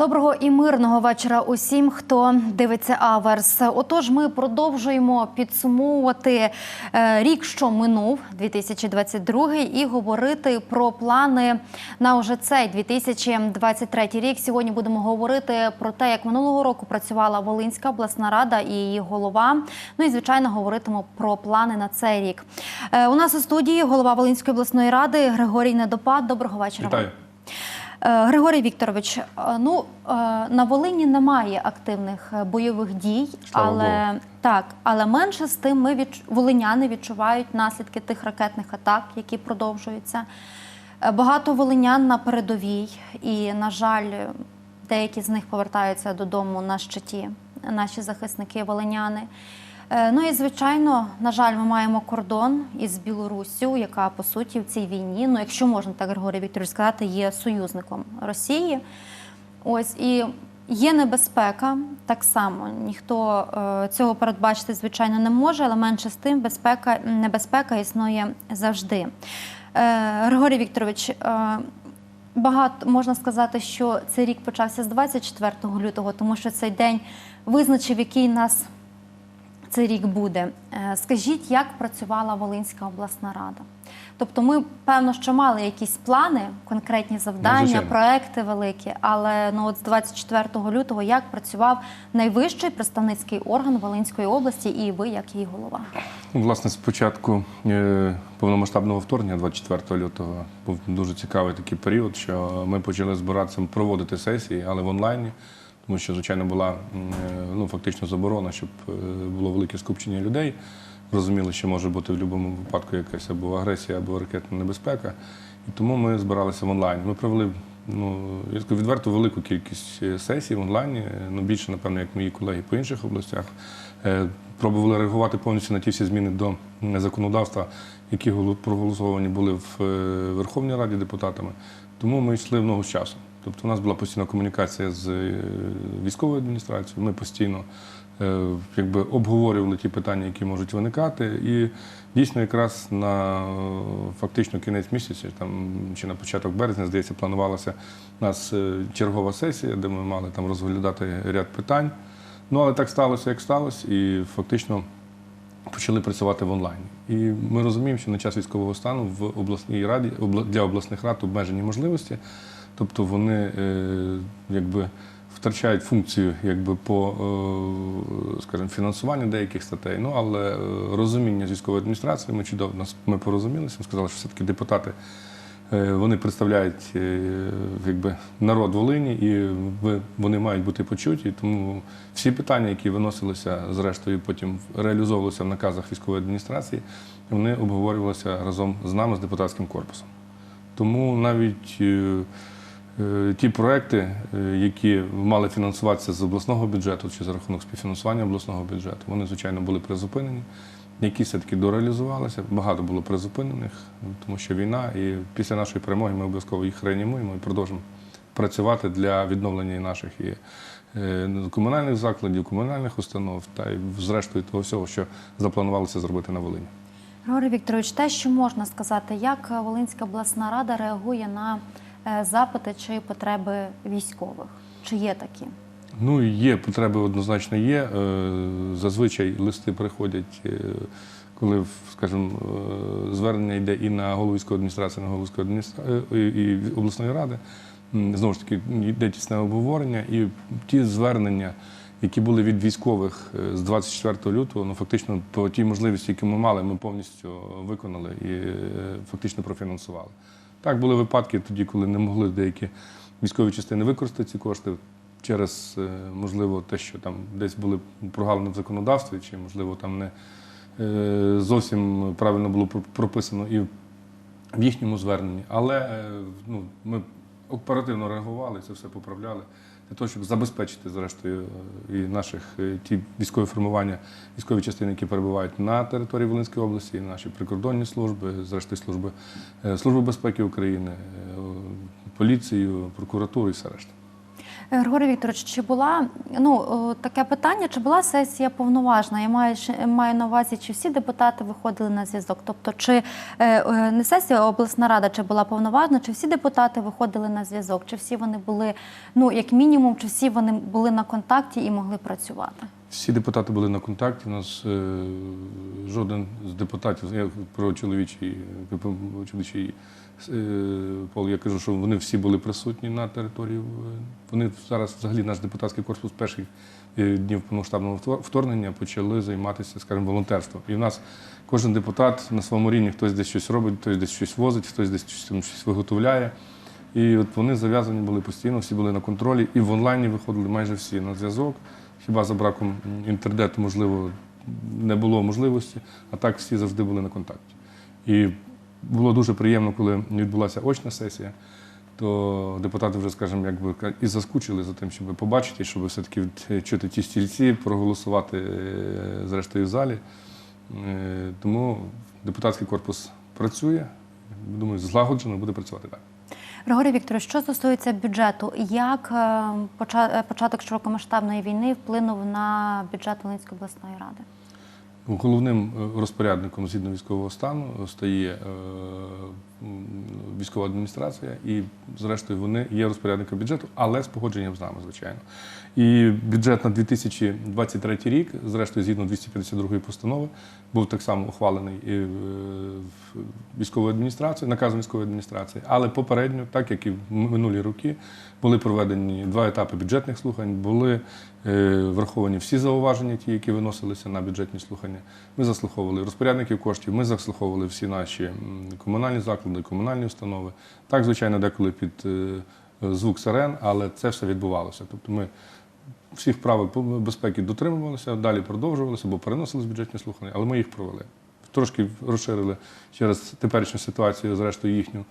Доброго і мирного вечора усім, хто дивиться Аверс. Отож, ми продовжуємо підсумовувати е, рік, що минув 2022, і говорити про плани на уже цей 2023 рік. Сьогодні будемо говорити про те, як минулого року працювала Волинська обласна рада і її голова. Ну і звичайно говоритимемо про плани на цей рік. Е, У нас у студії голова Волинської обласної ради Григорій Недопад. Доброго вечора. Вітаю. Е, Григорій Вікторович, е, ну е, на Волині немає активних бойових дій, Слава але Богу. так, але менше з тим ми відч... волиняни відчувають наслідки тих ракетних атак, які продовжуються. Багато волинян на передовій, і, на жаль, деякі з них повертаються додому на щиті, наші захисники волиняни. Е, Ну і звичайно, на жаль, ми маємо кордон із Білоруссю, яка по суті в цій війні, ну якщо можна так Григорій Вікторович сказати, є союзником Росії. Ось і є небезпека так само. Ніхто е, цього передбачити, звичайно, не може, але менше з тим безпека, небезпека існує завжди. Е, Григорій Вікторович. Багато можна сказати, що цей рік почався з 24 лютого, тому що цей день визначив, який нас цей рік буде. Е, Скажіть, як працювала Волинська обласна рада? Тобто, ми певно, що мали якісь плани, конкретні завдання, проекти великі, але ну от з 24 лютого як працював найвищий представницький орган Волинської області, і ви як її голова? Власне, з початку е, повномасштабного вторгнення 24 лютого був дуже цікавий такий період, що ми почали збиратися проводити сесії, але в онлайні, тому що, звичайно, була е, ну, фактично заборона, щоб е, було велике скупчення людей. Розуміли, що може бути в будь-якому випадку якась або агресія, або ракетна небезпека. І тому ми збиралися в онлайн. Ми провели ну, я скажу, відверто велику кількість е, сесій в онлайні, ну більше, напевно, як мої колеги по інших областях. Пробували реагувати повністю на ті всі зміни до законодавства, які голо- проголосовані були в Верховній Раді депутатами. Тому ми йшли в ногу з часом. Тобто у нас була постійна комунікація з е, військовою адміністрацією. Ми постійно е, якби обговорювали ті питання, які можуть виникати. І дійсно, якраз на е, фактично кінець місяця, там чи на початок березня, здається, планувалася у нас чергова сесія, де ми мали там розглядати ряд питань. Ну але так сталося, як сталося, і фактично почали працювати в онлайні. І ми розуміємо, що на час військового стану в обласній раді для обласних рад обмежені можливості, тобто вони е, якби втрачають функцію якби по е, скажімо, фінансуванню деяких статей. Ну але е, розуміння з військової адміністрації ми чудово ми порозумілися. Ми сказали, що все-таки депутати. Вони представляють якби, народ Волині, і вони мають бути почуті. Тому всі питання, які виносилися зрештою, потім реалізовувалися в наказах військової адміністрації, вони обговорювалися разом з нами, з депутатським корпусом. Тому навіть ті проекти, е, які мали фінансуватися з обласного бюджету чи за рахунок співфінансування обласного бюджету, вони, звичайно, були призупинені. Які все-таки дореалізувалися, багато було призупинених, тому що війна, і після нашої перемоги ми обов'язково їх реанімуємо і продовжимо працювати для відновлення наших і е, комунальних закладів, комунальних установ та й зрештою того всього, що запланувалося зробити на Волині. Григорій Вікторович, те, що можна сказати, як Волинська обласна рада реагує на е, запити чи потреби військових? Чи є такі? Ну, є потреби однозначно є. Е, Зазвичай листи приходять, е, коли, скажімо, е, звернення йде і на голову військової адміністрації, на голову військової і обласної ради. Знову ж таки, йде тісне обговорення, і ті звернення, які були від військових е, з 24 лютого, ну фактично по тій можливості, які ми мали, ми повністю виконали і е, фактично профінансували. Так були випадки тоді, коли не могли деякі військові частини використати ці кошти через, е, можливо, те, що там десь були прогалини в законодавстві, чи, можливо, там не е, зовсім правильно було про- прописано і в їхньому зверненні. Але е, ну, ми оперативно реагували, це все поправляли для того, щоб забезпечити, зрештою, е, і наших е, ті військові формування, військові частини, які перебувають на території Волинської області, і наші прикордонні служби, зрештою служби, е, Служби безпеки України, поліцію, прокуратуру і все решта. Григорій Вікторович, чи була ну таке питання, чи була сесія повноважна? Я маю маю на увазі, чи всі депутати виходили на зв'язок? Тобто, чи е, е, не сесія, а обласна рада, чи була повноважна, чи всі депутати виходили на зв'язок, чи всі вони були, ну як мінімум, чи всі вони були на контакті і могли працювати? Всі депутати були на контакті. У нас е, жоден з депутатів, я про чоловічий, е, чоловічий е, пол, я кажу, що вони всі були присутні на території. е, Вони зараз, взагалі, наш депутатський корпус перших е, днів повномасштабного вторгнення почали займатися, скажімо, волонтерством. І в нас кожен депутат на своєму рівні хтось десь щось робить, хтось десь щось возить, хтось десь щось виготовляє. І от вони зав'язані були постійно, всі були на контролі, і в онлайні виходили майже всі на зв'язок. Хіба за браком інтернету, можливо, не було можливості, а так всі завжди були на контакті. І було дуже приємно, коли відбулася очна сесія, то депутати вже, скажімо, якби і заскучили за тим, щоб побачити, щоб все-таки чути ті стільці, проголосувати е, зрештою в залі. Е, Тому депутатський корпус працює. Думаю, злагоджено буде працювати далі. Григорій Вікторович, що стосується бюджету, як е, поча- е, початок широкомасштабної війни вплинув на бюджет Волинської обласної ради? Головним е, розпорядником згідно військового стану стає е, військова адміністрація, і зрештою вони є розпорядником бюджету, але з погодженням з нами, звичайно. І бюджет на 2023 рік, зрештою, згідно 252 постанови, був так само ухвалений і військовою адміністрацією, наказом військової адміністрації, але попередньо, так як і в минулі роки, були проведені два етапи бюджетних слухань, були е, враховані всі зауваження, ті, які виносилися на бюджетні слухання. Ми заслуховували розпорядників коштів, ми заслуховували всі наші комунальні заклади, комунальні установи. Так, звичайно, деколи під е, звук сирен, але це все відбувалося. Тобто ми всіх правил безпеки дотримувалися, далі продовжувалися, бо переносили з бюджетні слухання, але ми їх провели. Трошки розширили через теперішню ситуацію, зрештою, їхню,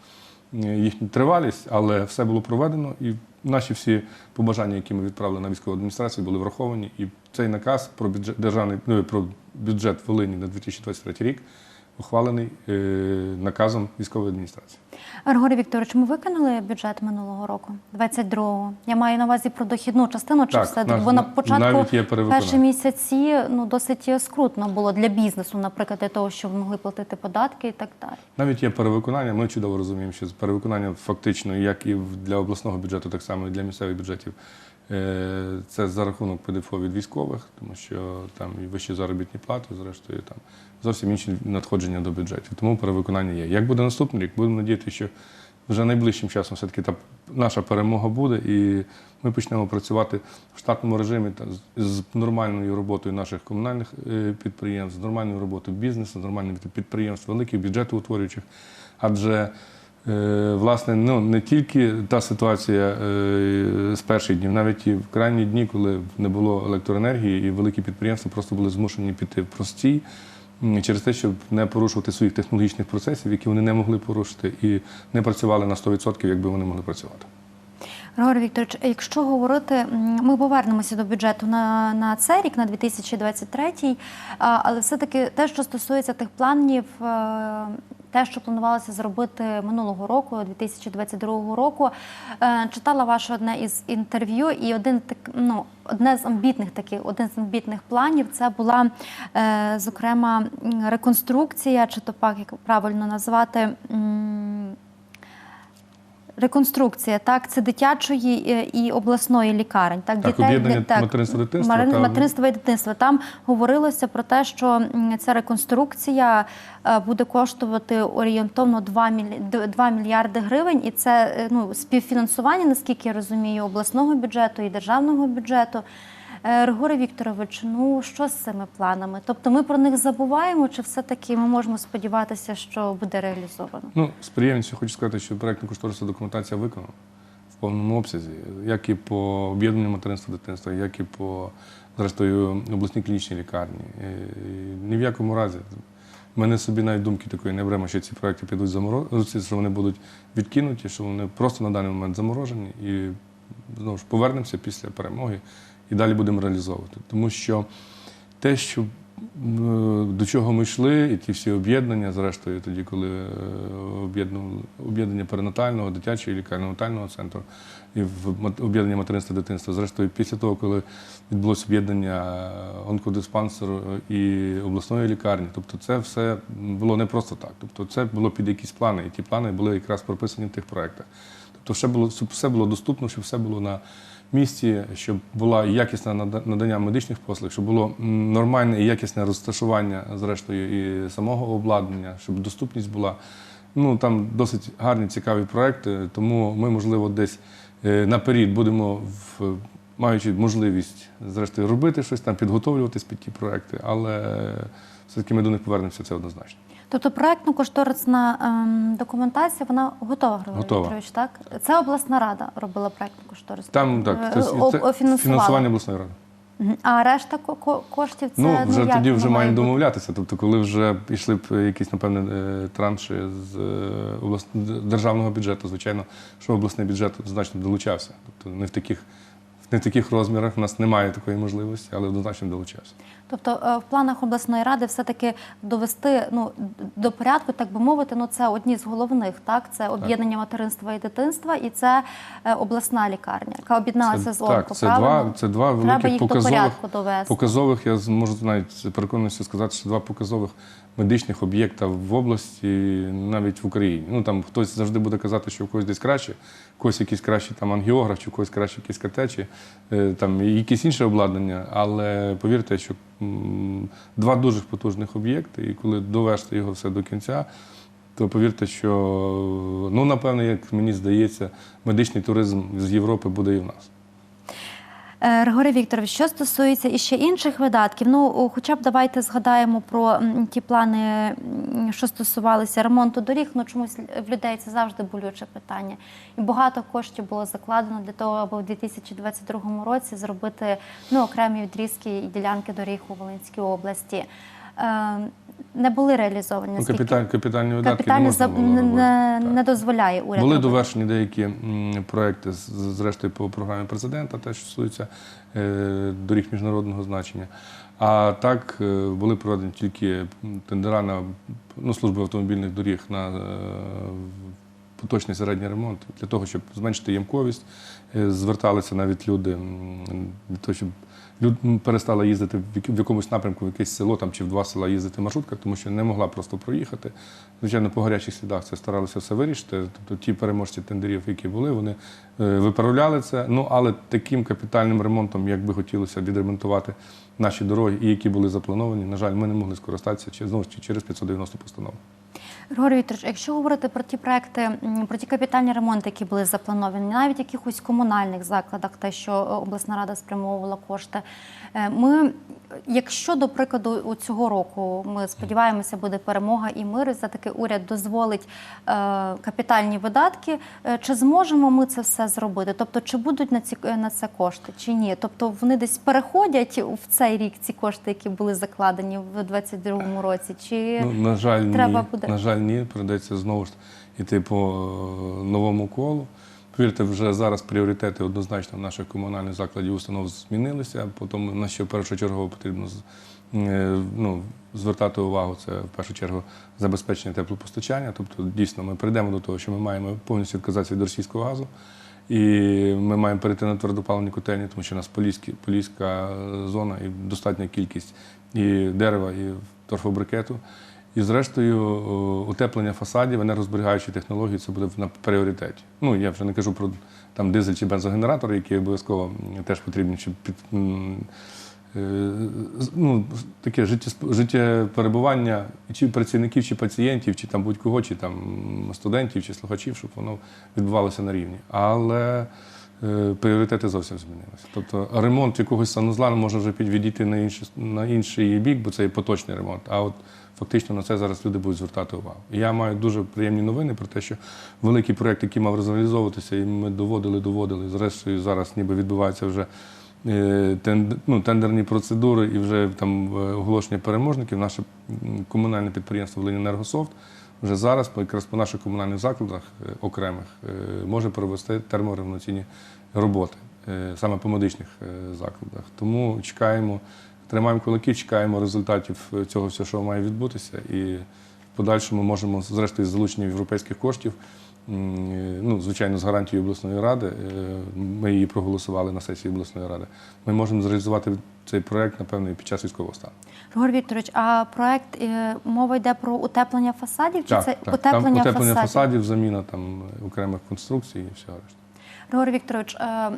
е, їхню тривалість, але все було проведено, і наші всі побажання, які ми відправили на військову адміністрацію, були враховані. І цей наказ про бюджет державний ну, про бюджет Волині на 2023 рік ухвалений е, наказом військової адміністрації. Григорій Вікторович, ми виконали бюджет минулого року, 22-го. Я маю на увазі про дохідну частину чи Так, все наш- бо на початку перші місяці ну досить скрутно було для бізнесу, наприклад, для того, щоб могли платити податки і так далі. Навіть є перевиконання. Ми чудово розуміємо, що перевиконання фактично, як і для обласного бюджету, так само і для місцевих бюджетів. Е, Це за рахунок ПДФО від військових, тому що там і вищі заробітні плати, зрештою там зовсім інші надходження до бюджетів. Тому перевиконання є. Як буде наступний рік? Будемо надіятися, що вже найближчим часом все-таки та наша перемога буде, і ми почнемо працювати в штатному режимі та з- нормальною роботою наших комунальних е, підприємств, з нормальною роботою бізнесу, з нормальними підприємств, великих бюджетоутворюючих. Адже власне ну, не тільки та ситуація е, з перших днів, навіть і в крайні дні, коли не було електроенергії, і великі підприємства просто були змушені піти в простій. Через те, щоб не порушувати своїх технологічних процесів, які вони не могли порушити, і не працювали на 100%, якби вони могли працювати. Григорій Вікторович, якщо говорити, ми повернемося до бюджету на, на цей рік, на 2023, але все-таки те, що стосується тих планів, е, те, що планувалося зробити минулого року, 2022 року, е, читала ваше одне із інтерв'ю, і один так, ну, одне з амбітних таких, один з амбітних планів це була, е, зокрема, реконструкція, чи то пак, як правильно назвати. Реконструкція, так, це дитячої е, і обласної лікарень. Так, Так, об'єднання материнства, дитинства та- материнства і дитинства. Там говорилося про те, що ця реконструкція е, буде коштувати орієнтовно 2, мілі... 2 мільярди гривень, і це е, ну, співфінансування, наскільки я розумію, обласного бюджету і державного бюджету. Е, Григорій Вікторович, ну що з цими планами? Тобто ми про них забуваємо, чи все-таки ми можемо сподіватися, що буде реалізовано? Ну, з приємністю хочу сказати, що проєктно кошторисна документація виконана в повному обсязі, як і по об'єднанню материнства дитинства, як і по зрештою обласній клінічній лікарні. Е, Ні в якому разі. У мене собі навіть думки такої не беремо, що ці проекти підуть заморозити, що вони будуть відкинуті, що вони просто на даний момент заморожені. І знову ж повернемося після перемоги і далі будемо реалізовувати. Тому що те, що до чого ми йшли, і ті всі об'єднання, зрештою, тоді, коли е, об'єднання перинатального, дитячого і лікарно-натального центру, і об'єднання материнства дитинства. Зрештою, після того, коли відбулося об'єднання онкодиспансеру і обласної лікарні, тобто це все було не просто так. Тобто це було під якісь плани, і ті плани були якраз прописані в тих проектах. Тобто все було, щоб все було доступно, щоб все було на місці, щоб була якісне надання медичних послуг, щоб було нормальне і якісне розташування, зрештою, і самого обладнання, щоб доступність була. Ну там досить гарні, цікаві проекти, тому ми, можливо, десь е, наперед будемо в. Маючи можливість, зрештою, робити щось там, підготовлюватись під ті проекти, але все-таки ми до них повернемося, це однозначно. Тобто проектно-кошторисна ем, документація, вона готова, Григорій Готова. Вікторович, так? Це обласна рада робила проектно-кошторисну. Там так, Е, це, це фінансування обласної ради. Мгм. А решта ко- ко- коштів це Ну, вже як тоді воно вже має маємо бути? домовлятися. Тобто, коли вже пішли б якісь, напевне, е, транші з е, облас- державного бюджету, звичайно, що обласний бюджет значно долучався. Тобто не в таких, не в таких розмірах в нас немає такої можливості, але однозначно долучався. Тобто е, в планах обласної ради все-таки довести ну, до порядку, так би мовити, ну це одні з головних, так? Це об'єднання материнства і дитинства, і це е, обласна лікарня, яка об'єдналася з ОНКО, так, це правильно? два, це два Треба великих їх до порядку довести. показових, я можу навіть переконуюся сказати, що два показових медичних об'єкта в області, навіть в Україні. Ну там хтось завжди буде казати, що у когось десь краще, у когось якийсь кращий там ангіограф, чи у когось краще якийсь КТ, чи е, там і якесь інше обладнання. Але повірте, що два дуже потужних об'єкти, і коли довести його все до кінця. То повірте, що ну напевно, як мені здається, медичний туризм з Європи буде і в нас. Е, Григорій Вікторович, що стосується іще інших видатків, ну хоча б давайте згадаємо про ті плани, що стосувалися ремонту доріг. Ну чомусь в людей це завжди болюче питання. І багато коштів було закладено для того, аби в 2022 році зробити ну, окремі відрізки і ділянки доріг у Волинській області. Не були реалізовані. Ну, капіталь, капітальні видатки Капітальні не можна було не, не, не дозволяє уряд. Були робити. довершені деякі м, проекти, з- зрештою, по програмі президента, те, що стосується е, доріг міжнародного значення. А так е, були проведені тільки тендера на ну, служби автомобільних доріг на е, поточний середній ремонт для того, щоб зменшити ямковість. Е, Зверталися навіть люди м, для того, щоб люд м, перестала їздити в якомусь напрямку, в якесь село там чи в два села їздити маршрутка, тому що не могла просто проїхати. Звичайно, по гарячих слідах це старалися все вирішити. Тобто ті переможці тендерів, які були, вони е, виправляли це. Ну але таким капітальним ремонтом, як би хотілося відремонтувати наші дороги, і які були заплановані, на жаль, ми не могли скористатися чи знову ж через 590 постанову. Григорій Вікторович, якщо говорити про ті проекти, про ті капітальні ремонти, які були заплановані, навіть якихось комунальних закладах, те, що е, обласна рада спрямовувала кошти, е, ми, якщо до прикладу у цього року ми сподіваємося, буде перемога і мир, і за таки уряд дозволить е, капітальні видатки, чи зможемо ми це все зробити? Тобто, чи будуть на ці на це кошти, чи ні? Тобто вони десь переходять в цей рік ці кошти, які були закладені в 2022 році, чи Ну, на жаль, треба ні. буде? На жаль, ні. Придеться знову ж йти по е, новому колу. Повірте, вже зараз пріоритети однозначно в наших комунальних закладів установ змінилися. Тому на що першочергово потрібно е, ну, звертати увагу, це в першу чергу забезпечення теплопостачання. Тобто, дійсно, ми прийдемо до того, що ми маємо повністю відказатися від російського газу. І ми маємо перейти на твердопаливні котельні, тому що у нас поліська е, зона і достатня кількість і дерева, і торфобрикету. І зрештою, утеплення фасадів, енергозберігаючі технології це буде на пріоритеті. Ну я вже не кажу про там дизель чи бензогенератори, які обов'язково теж потрібні, щоб під е, ну, таке життєперебування чи працівників, чи пацієнтів, чи там будь-кого, чи там студентів, чи слухачів, щоб воно відбувалося на рівні. Але пріоритети зовсім змінилися. Тобто ремонт якогось санузла може вже відійти на інший, на інший бік, бо це є поточний ремонт. А от фактично на це зараз люди будуть звертати увагу. І я маю дуже приємні новини про те, що великий проєкт, який мав реалізовуватися, і ми доводили, доводили. Зрештою, зараз ніби відбувається вже е, ну, тендерні процедури і вже там е, оголошення переможників. Наше комунальне підприємство «Волиньенергософт» вже зараз якраз по наших комунальних закладах е, окремих е, може провести термореволюційні роботи е, саме по медичних закладах. Тому чекаємо тримаємо кулаки, чекаємо результатів цього всього, що має відбутися. І в подальшому можемо, зрештою, з залученням європейських коштів, ну, звичайно, з гарантією обласної ради, ми її проголосували на сесії обласної ради. Ми можемо зреалізувати цей проект, напевно, і під час військового стану. Григорій Вікторович, а проект е, мова йде про утеплення фасадів? Чи Так, це так. утеплення, Там утеплення фасадів? фасадів, заміна там е, окремих конструкцій і всього решта. Григорій Вікторович, е,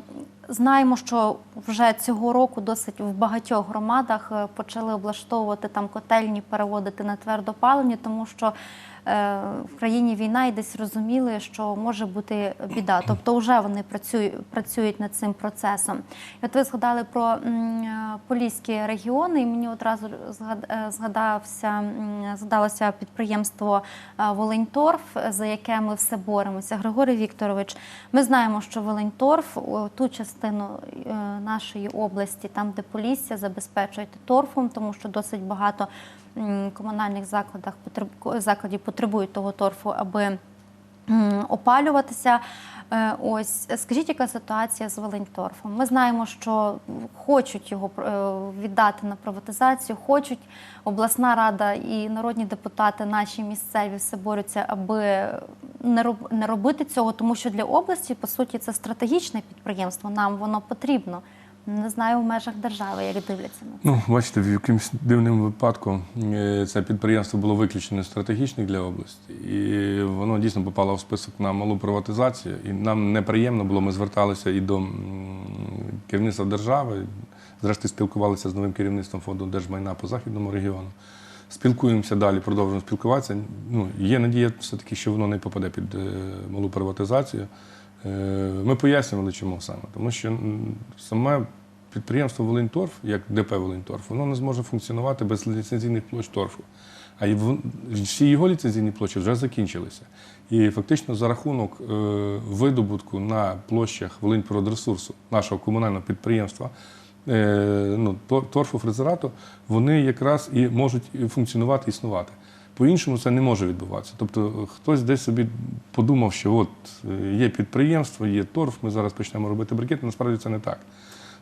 знаємо, що вже цього року досить в багатьох громадах почали облаштовувати там котельні, переводити на твердопалення, тому що в країні війна і десь розуміли, що може бути біда. Тобто, вже вони працюють, над цим процесом. От ви згадали про е, поліські регіони, і мені одразу е, згадався, згадалося підприємство е, Волиньторф, за яке ми все боремося. Григорій Вікторович, ми знаємо, що Волиньторф ту частину е, нашої області, там де Полісся, забезпечують торфом, тому що досить багато комунальних закладах закладів потребують того торфу, аби опалюватися. Е, Ось скажіть, яка ситуація з Волиньторфом? Ми знаємо, що хочуть його е, віддати на приватизацію, хочуть обласна рада і народні депутати, наші місцеві все борються, аби не робити цього, тому що для області по суті це стратегічне підприємство. Нам воно потрібно. Не знаю в межах держави, як дивляться на це. Ну, бачите, в якимось дивним випадку е, це підприємство було виключено стратегічним для області, і воно дійсно попало в список на малу приватизацію. І нам неприємно було. Ми зверталися і до керівництва держави. Зрештою, спілкувалися з новим керівництвом фонду держмайна по західному регіону. Спілкуємося далі, продовжуємо спілкуватися. Ну, є надія, все-таки, що воно не попаде під е, малу приватизацію. Е, Ми пояснювали, чому саме. Тому що саме підприємство Волиньторф, як ДП Волиньторф, воно не зможе функціонувати без ліцензійних площ торфу. А всі його ліцензійні площі вже закінчилися. І фактично за рахунок е, видобутку на площах Волиньпродресурсу, нашого комунального підприємства, е, ну, тор- торфофрезерату, вони якраз і можуть функціонувати, існувати. По-іншому це не може відбуватися. Тобто е, хтось десь собі подумав, що от е, є підприємство, є торф, ми зараз почнемо робити брикети. Насправді це не так.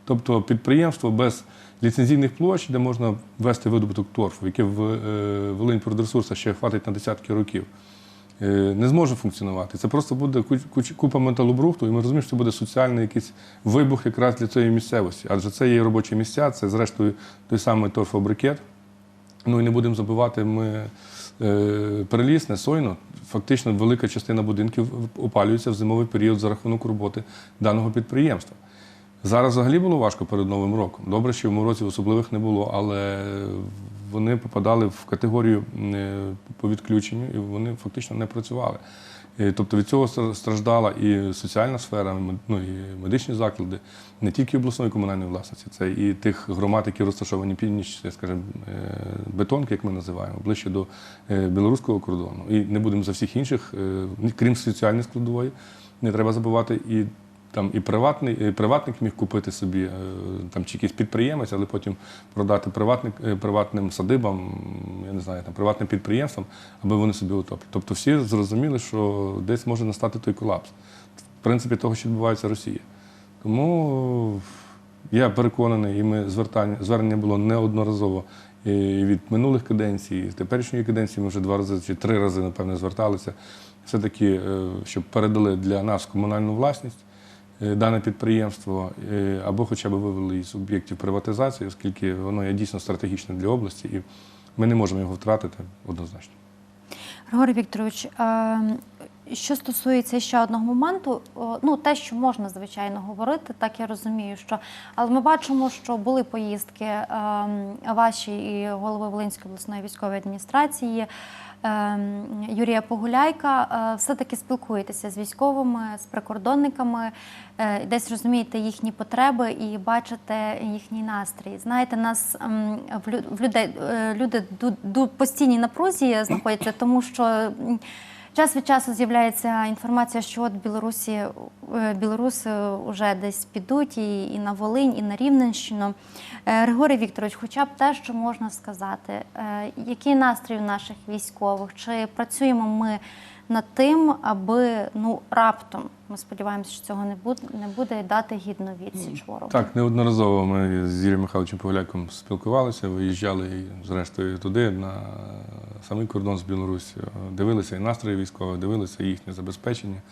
Тобто підприємство без ліцензійних площ, де можна вести видобуток торфу, яке в е, Волиньпродресурсах ще хватить на десятки років, не зможе функціонувати. Це просто буде купа металобрухту, і ми розуміємо, що це буде соціальний якийсь вибух якраз для цієї місцевості. Адже це є робочі місця, це зрештою той самий торфобрикет. Ну і не будемо забувати, ми перелісне, сойно. Фактично велика частина будинків опалюється в зимовий період за рахунок роботи даного підприємства. Зараз взагалі було важко перед Новим роком. Добре, що в морозів особливих не було, але вони попадали в категорію е, по відключенню і вони фактично не працювали. Е, Тобто від цього страждала і соціальна сфера, ну, і медичні заклади, не тільки обласної комунальної власності, це і тих громад, які розташовані північ, скажімо, е, бетонки, як ми називаємо, ближче до е, білоруського кордону. І не будемо за всіх інших, крім соціальної складової, не треба забувати і там і приватний, і приватник міг купити собі е, там чи якийсь підприємець, але потім продати приватник, е, приватним садибам, я не знаю, там приватним підприємствам, аби вони собі утоплять. Тобто всі зрозуміли, що десь може настати той колапс. В принципі, того, що відбувається в Росії. Тому я переконаний, і ми звертання, звернення було неодноразово і від минулих каденцій, і з теперішньої каденції ми вже два рази чи три рази, напевне, зверталися. Все-таки, е, щоб передали для нас комунальну власність е, дане підприємство, е, або хоча б вивели із об'єктів приватизації, оскільки воно є дійсно стратегічним для області, і ми не можемо його втратити однозначно. Григорій Вікторович, е, що стосується ще одного моменту, ну те, що можна звичайно говорити, так я розумію, що але ми бачимо, що були поїздки е, ваші і голови Волинської обласної військової адміністрації. Е, Юрія Погуляйка, е, все-таки спілкуєтеся з військовими, з прикордонниками, е, десь розумієте їхні потреби і бачите їхній настрій. Знаєте, нас ем, в людей е, люди постійній напрузі знаходяться, тому що час від часу з'являється інформація, що от Білорусі е, білоруси вже десь підуть і, і на Волинь, і на Рівненщину. Е, Григорій Вікторович, хоча б те, що можна сказати, е, який настрій у наших військових? Чи працюємо ми над тим, аби ну раптом ми сподіваємося, що цього не буде, не буде і дати гідну відсіч ворогу. Так, неодноразово ми з Юрієм Михайловичем Погуляком спілкувалися, виїжджали і, зрештою туди, на самий кордон з Білоруссю, дивилися і настрої військових, дивилися їхнє забезпечення.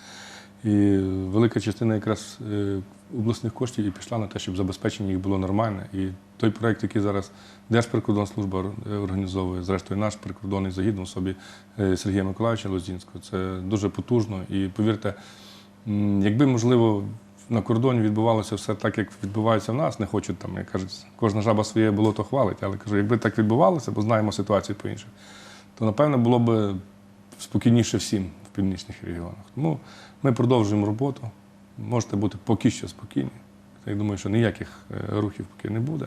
І велика частина якраз е, обласних коштів і пішла на те, щоб забезпечення їх було нормальне. І той проект, який зараз Держприкордонслужба організовує, зрештою наш прикордонний загін в особі е, Сергія Миколаївича Лозінського, це дуже потужно. І повірте, якби можливо на кордоні відбувалося все так, як відбувається в нас, не хочу там, як кажуть, кожна жаба своє болото хвалить, але кажу, якби так відбувалося, бо знаємо ситуацію по інших, то напевно було б спокійніше всім в північних регіонах. Тому ми продовжуємо роботу. Можете бути поки що спокійні. Я думаю, що ніяких е, рухів поки не буде.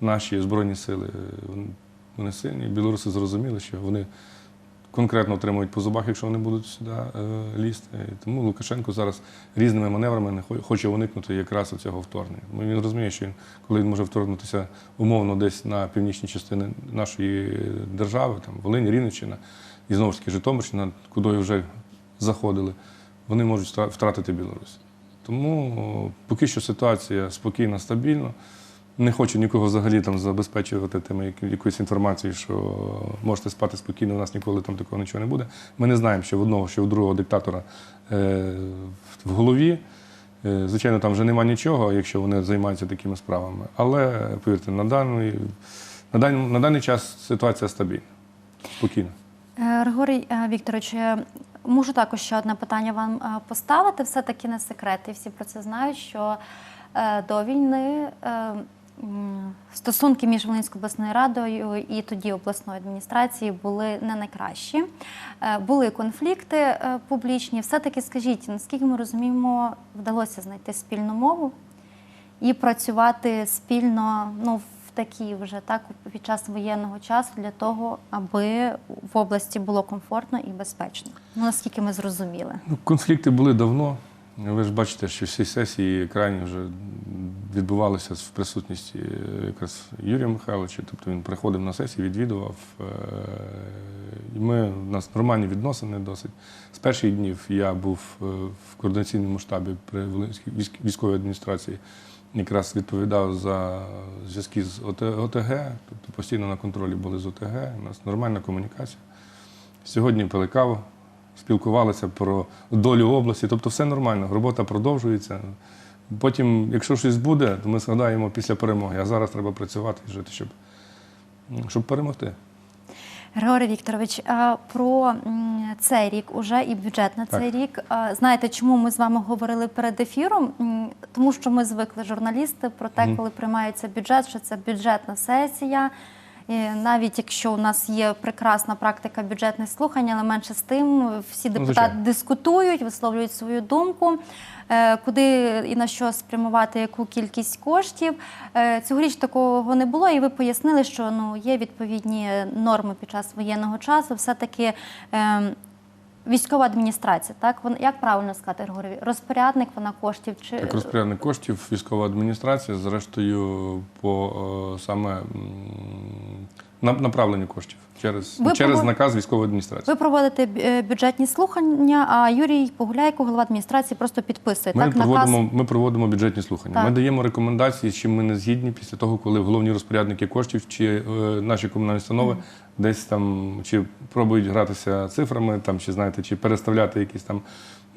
Наші збройні сили е, вони- сильні. Білоруси зрозуміли, що вони конкретно отримують по зубах, якщо вони будуть сюди е, лізти. Тому Лукашенко зараз різними маневрами хоче уникнути якраз цього вторгнення. Тому Він розуміє, що коли він може вторгнутися умовно десь на північні частини нашої держави, там Волинь, Рівненщина і знову ж таки Житомирщина, куди вже заходили, вони можуть втратити Білорусь. Тому поки що ситуація спокійна, стабільна. Не хочу нікого взагалі там забезпечувати тими як- якоюсь інформацією, що можете спати спокійно, у нас ніколи там такого нічого не буде. Ми не знаємо, що в одного, що в другого диктатора е, в голові. Е, Звичайно, там вже нема нічого, якщо вони займаються такими справами. Але повірте, на даний, на даний, на даний час ситуація стабільна, спокійна. Е, Григорій е, Вікторович, е, можу також ще одне питання вам е, поставити. Все-таки не секрет, і всі про це знають, що е, до війни е, стосунки між Волинською обласною радою і тоді обласною адміністрацією були не найкращі. Були конфлікти публічні. Все-таки скажіть, наскільки ми розуміємо, вдалося знайти спільну мову і працювати спільно ну, в такій вже так під час воєнного часу для того, аби в області було комфортно і безпечно. Ну наскільки ми зрозуміли. Ну, конфлікти були давно. Ви ж бачите, що всі сесії крайні вже відбувалися в присутності е, якраз Юрія Михайловича. Тобто він приходив на сесії, відвідував. е, І ми, у нас нормальні відносини досить. З перших днів я був е, в координаційному штабі при Волинській військ- військовій адміністрації, якраз відповідав за зв'язки з ОТГ, тобто постійно на контролі були з ОТГ. У нас нормальна комунікація. Сьогодні пили каву, спілкувалися про долю області. Тобто все нормально, робота продовжується. Потім, якщо щось буде, то ми згадаємо після перемоги. А зараз треба працювати і жити, щоб, щоб перемогти. Григорій Вікторович, про цей рік уже і бюджет на цей рік. Знаєте, чому ми з вами говорили перед ефіром? Тому що ми звикли журналісти про те, коли приймається бюджет, що це бюджетна сесія. І навіть якщо у нас є прекрасна практика бюджетних слухань, але менше з тим всі депутати звичайно. дискутують, висловлюють свою думку, е, куди і на що спрямувати яку кількість коштів. Е, Цьогоріч такого не було, і ви пояснили, що ну є відповідні норми під час воєнного часу. Все таки. Військова адміністрація, так вона як правильно сказати, Григорій? Розпорядник вона коштів чи Як розпорядник коштів, військова адміністрація, зрештою, по е, саме на- направленню коштів через, Ви через провод- наказ військової адміністрації. ви проводите е, бюджетні слухання? А Юрій Погуляйко, голова адміністрації, просто підписує Ми так проводимо, ми проводимо бюджетні слухання. Так. Ми даємо рекомендації, з чим ми не згідні після того, коли головні розпорядники коштів чи е, наші комунальні установи десь там чи пробують гратися цифрами, там чи знаєте, чи переставляти якісь там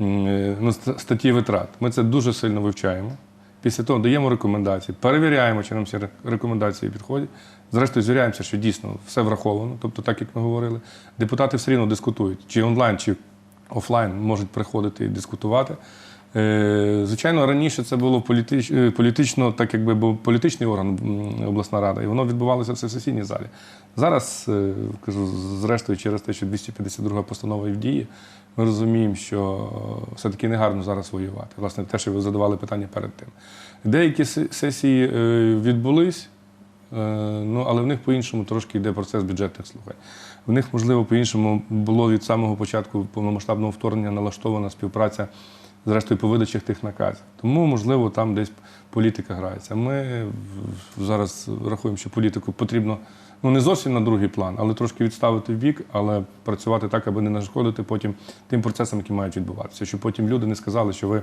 е, ну, статті витрат. Ми це дуже сильно вивчаємо. Після того даємо рекомендації, перевіряємо, чи нам ре- рекомендації підходять. Зрештою, звіряємося, що дійсно все враховано, тобто так, як ми говорили. Депутати все рівно дискутують, чи онлайн, чи офлайн можуть приходити і дискутувати. Е, Звичайно, раніше це було політич, е, політично, так якби був політичний орган обласна рада, і воно відбувалося все в сесійній залі. Зараз, е, кажу, зрештою, через те, що 252 постанова і в дії, ми розуміємо, що е, все-таки не гарно зараз воювати. Власне, те, що ви задавали питання перед тим. Деякі сесії е, відбулись. Е, Ну, але в них по-іншому трошки йде процес бюджетних слухань. В них, можливо, по-іншому було від самого початку повномасштабного вторгнення налаштована співпраця, зрештою, по видачах тих наказів. Тому, можливо, там десь політика грається. Ми зараз рахуємо, що політику потрібно ну не зовсім на другий план, але трошки відставити в бік, але працювати так, аби не нашкодити потім тим процесам, які мають відбуватися. Щоб потім люди не сказали, що ви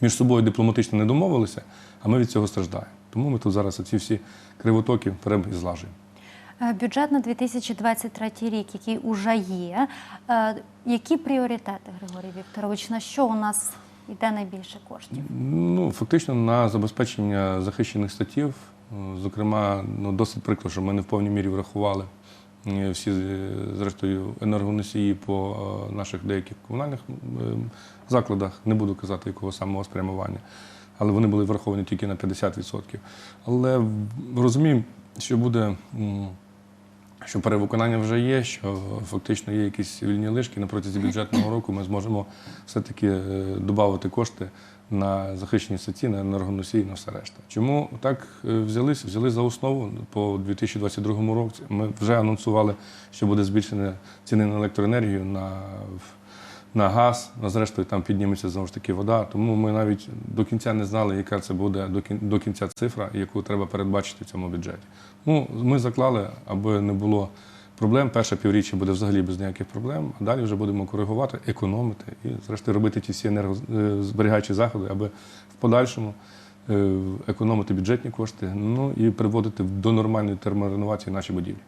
між собою дипломатично не домовилися, а ми від цього страждаємо. Тому ми тут зараз ці всі кривотоки беремо і злажуємо. Е, Бюджет на 2023 рік, який уже є. Е, Які пріоритети, Григорій Вікторович? На що у нас йде найбільше коштів? Ну, фактично на забезпечення захищених статтів. Зокрема, ну, досить прикро, що ми не в повній мірі врахували е, всі, е, зрештою, енергоносії по е, наших деяких комунальних закладах. Не буду казати, якого самого спрямування, але вони були враховані тільки на 50%. Але розуміємо, що буде. Що перевиконання вже є, що фактично є якісь вільні лишки на протязі бюджетного року. Ми зможемо все-таки додати кошти на захищені статті, на енергоносії, на все решта. Чому так взялися? Взяли за основу по 2022 році. Ми вже анонсували, що буде збільшення ціни на електроенергію, на, на газ, на зрештою там підніметься знову ж таки вода. Тому ми навіть до кінця не знали, яка це буде до кін- до кінця цифра, яку треба передбачити в цьому бюджеті. Ну, ми заклали, аби не було проблем. Перше півріччя буде взагалі без ніяких проблем, а далі вже будемо коригувати, економити і, зрештою, робити ті всі енергозберігаючі заходи, аби в подальшому е, економити бюджетні кошти, ну і приводити до нормальної термореновації наші будівлі.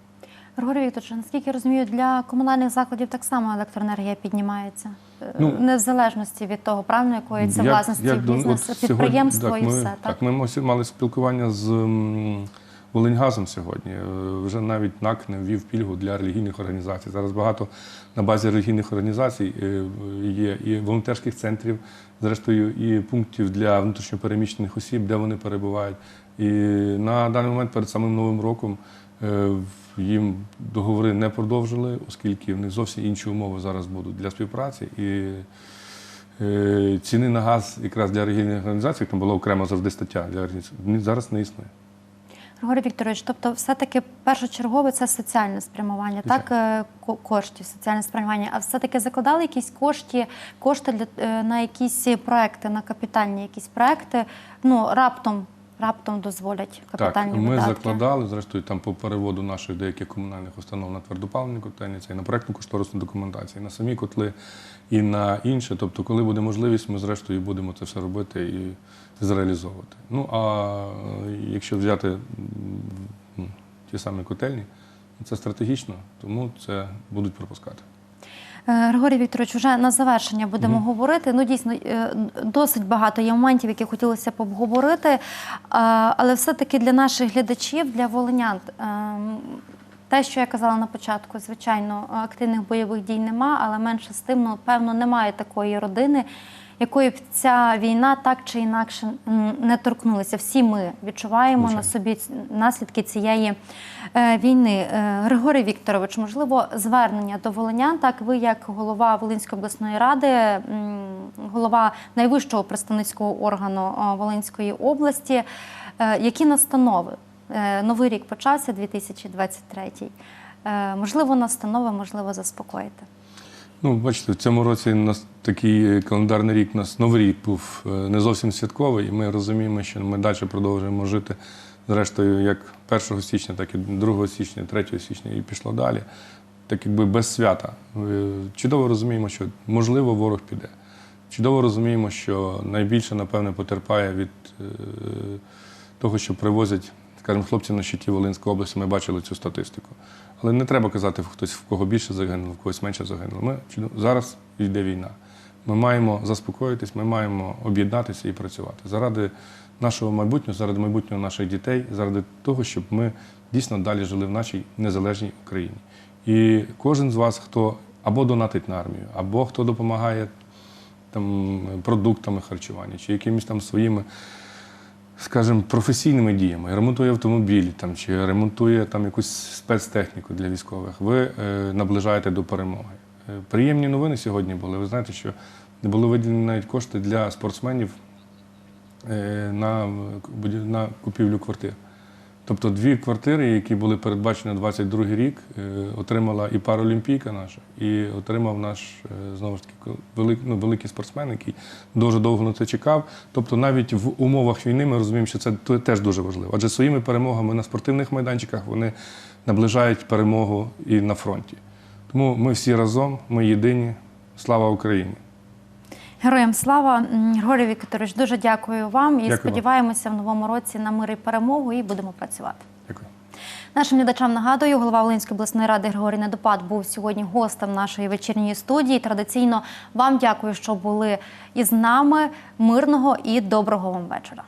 Григорій Вікторович, наскільки я розумію, для комунальних закладів так само електроенергія піднімається. Е, Ну, не в залежності від того, правильно, якої це Як- власності як бізнес, от підприємство сьогодні- і так, ми, все. Так? Так, ми мали спілкування з Волиньгазом сьогодні. Е, Вже навіть НАК не ввів пільгу для релігійних організацій. Зараз багато на базі релігійних організацій е, є і волонтерських центрів, зрештою, і пунктів для внутрішньопереміщених осіб, де вони перебувають. І на даний момент перед самим новим роком в- їм договори не продовжили, оскільки в них зовсім інші умови зараз будуть для співпраці. І Е, Ціни на газ якраз для релігійних організацій, там була окрема завжди стаття для організацій, зараз не існує. Григорій Вікторович, тобто, все-таки першочергове це соціальне спрямування, так е, коштів, соціальне спрямування. А все-таки закладали якісь кошти, кошти для е, на якісь проекти, на капітальні якісь проекти. Ну раптом, раптом дозволять капітальні так, ми видатки. закладали, зрештою, там по переводу наших деяких комунальних установ на твердопаливні котельні, це і на проектну кошторисну документацію, і на самі котли, і на інше. Тобто, коли буде можливість, ми зрештою будемо це все робити і зреалізовувати. Ну а е, якщо взяти ті самі котельні, це стратегічно, тому це будуть пропускати. Е, Григорій Вікторович, вже на завершення будемо говорити. Ну, дійсно, е, досить багато є моментів, які хотілося б обговорити. Е, Але все-таки для наших глядачів, для волинян, те, що я казала на початку, звичайно, активних бойових дій нема, але менше з тим, ну, певно, немає такої родини, якої б ця війна так чи інакше не торкнулася. Всі ми відчуваємо на собі наслідки цієї е, війни. Е, Григорій Вікторович, можливо, звернення до волинян. Так, ви, як голова Волинської обласної ради, голова найвищого представницького органу е, Волинської області. Які настанови? Новий рік почався 2023. Е, Можливо, настанови, можливо, заспокоїти. Ну, бачите, в цьому році у нас такий календарний рік, нас новий рік був е, не зовсім святковий, і ми розуміємо, що ми далі продовжуємо жити, зрештою, як 1 січня, так і 2 січня, 3 січня, і пішло далі. Так якби без свята. Е, Чудово розуміємо, що можливо ворог піде. Чудово розуміємо, що найбільше, напевне, потерпає від е, того, що привозять, скажімо, хлопці на щиті Волинської області, ми бачили цю статистику. Але не треба казати, хтось в кого більше загинуло, в когось менше загинуло. Ми зараз йде війна. Ми маємо заспокоїтись, ми маємо об'єднатися і працювати заради нашого майбутнього, заради майбутнього наших дітей, заради того, щоб ми дійсно далі жили в нашій незалежній Україні. І кожен з вас, хто або донатить на армію, або хто допомагає там продуктами харчування чи якимись там своїми, скажімо, професійними діями, ремонтує автомобілі там чи ремонтує там якусь спецтехніку для військових, ви е, наближаєте до перемоги. Е, приємні новини сьогодні були. Ви знаєте, що були виділені навіть кошти для спортсменів е, на, на купівлю квартир. Тобто дві квартири, які були передбачені на 22 рік, е, отримала і паралімпійка наша, і отримав наш е, знову ж таки велик, ну, великий спортсмен, який дуже довго на це чекав. Тобто навіть в умовах війни ми розуміємо, що це теж дуже важливо. Адже своїми перемогами на спортивних майданчиках вони наближають перемогу і на фронті. Тому ми всі разом, ми єдині. Слава Україні! Героям слава Григорій Вікторович, дуже дякую вам і Дякую сподіваємося в новому році на мир і перемогу і будемо працювати. Дякую. Нашим глядачам нагадую, голова Волинської обласної ради Григорій Недопад був сьогодні гостем нашої вечірньої студії. Традиційно вам дякую, що були із нами. Мирного і доброго вам вечора.